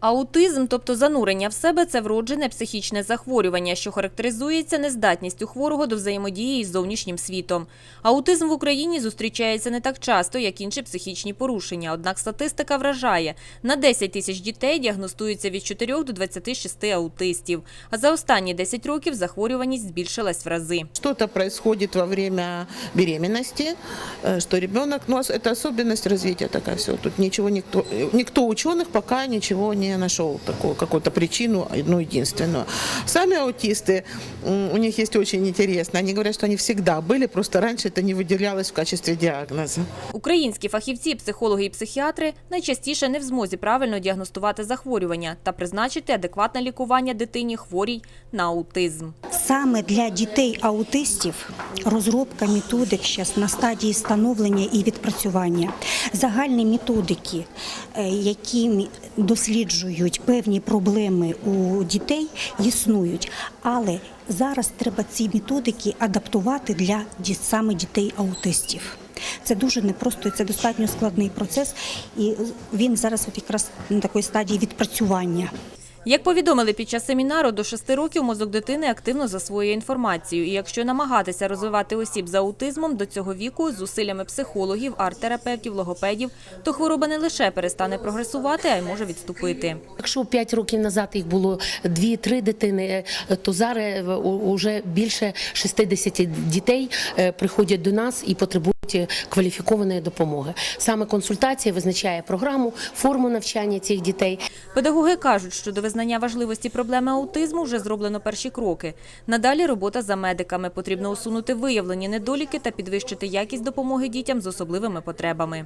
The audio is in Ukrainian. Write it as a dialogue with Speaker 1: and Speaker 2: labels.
Speaker 1: Аутизм, тобто занурення в себе, це вроджене психічне захворювання, що характеризується нездатністю хворого до взаємодії із зовнішнім світом. Аутизм в Україні зустрічається не так часто, як інші психічні порушення. Однак статистика вражає – на 10 тисяч дітей діагностується від 4 до 26 аутистів. А за останні 10 років захворюваність збільшилась в рази.
Speaker 2: Что-то происходит во время беременности, э, что ребенок, ну, ос- это особенность развития такая все. Тут ничего никто, э, никто ученых пока ничего не нашел, такую какую-то причину, одну единственную. Сами аутисты, м, у них есть очень интересно, они говорят, что они всегда были, просто раньше это не выделялось в качестве диагноза.
Speaker 1: Українські фахівці, психологи і психіатри найчастіше не в змозі правильно діагностувати захворювання та призначити адекватне лікування дитині хворій на аутизм.
Speaker 3: Саме для дітей-аутистів розробка методик зараз на стадії становлення і відпрацювання. Загальні методики, е, які досліджують певні проблеми у дітей, існують. Але зараз треба ці методики адаптувати для саме дітей-аутистів. Це дуже непросто, це достатньо складний процес, і він зараз якраз на такій стадії відпрацювання.
Speaker 1: Як повідомили під час семінару, до 6 років мозок дитини активно засвоює інформацію. І якщо намагатися розвивати осіб з аутизмом до цього віку з зусиллями психологів, арт-терапевтів, логопедів, то хвороба не лише перестане прогресувати, а й може відступити.
Speaker 4: Якщо 5 років назад їх було 2-3 дитини, е, то зараз вже більше 60 дітей е, приходять до нас і потребують е, кваліфікованої допомоги. Саме консультація визначає програму, форму навчання цих дітей.
Speaker 1: Педагоги кажуть, що до визнання важливості проблеми аутизму вже зроблено перші кроки. Надалі робота за медиками. Потрібно усунути виявлені недоліки та підвищити якість допомоги дітям з особливими потребами.